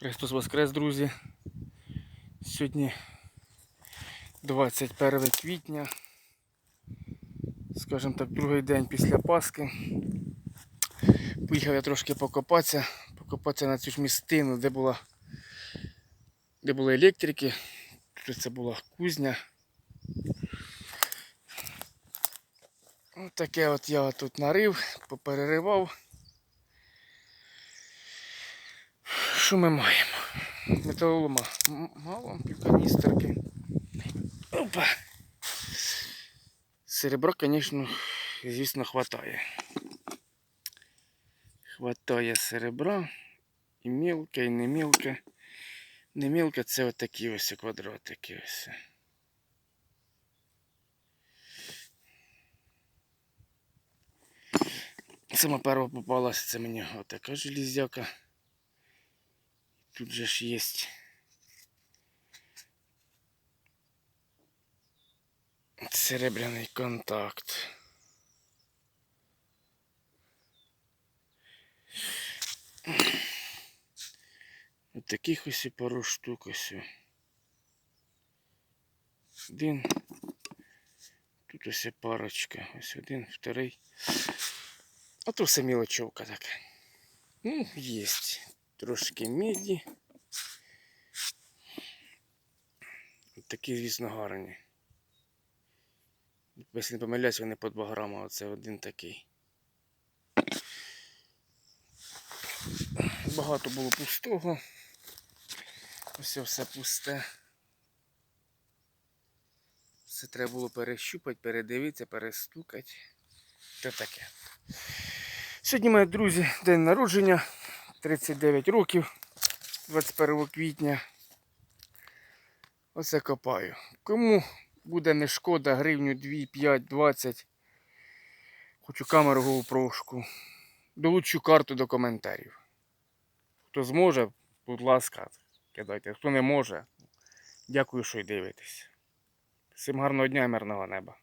Христос Воскрес, друзі. Сьогодні 21 квітня. Скажімо так, другий день після Пасхи. Поїхав я трошки покопатися, покопатися на цю ж містину, де була де були електрики. Тут це була кузня. Ось таке от я тут нарив, попереривав. Що ми маємо? Металолома мало, півканістерки. Опа. Серебра, звісно, звісно, хватає. Хватає серебра. І мілке, і не мілке. Не мілке це отакі ось квадратики ось. Сама перша попалася, це мені отака железяка. Тут же ж є. Серебряний контакт. Ось таких ось і пару штук ось. Один. Тут ось парочка. Ось один, вторий. А то все мілочовка така. Ну, єсть. Трошки міді. Такі, звісно, гарні. Якщо не помиляюсь, вони по 2 грама, оце один такий. Багато було пустого. Ось все пусте. Все треба було перещупати, передивитися, перестукати. Та таке. Сьогодні, мої друзі, день народження. 39 років, 21 квітня. Оце копаю. Кому буде не шкода гривню 2, 5, 20. Хочу камеру GoPro. Долучу карту до коментарів. Хто зможе, будь ласка, кидайте. Хто не може, дякую, що й дивитесь. Всім гарного дня і мирного неба.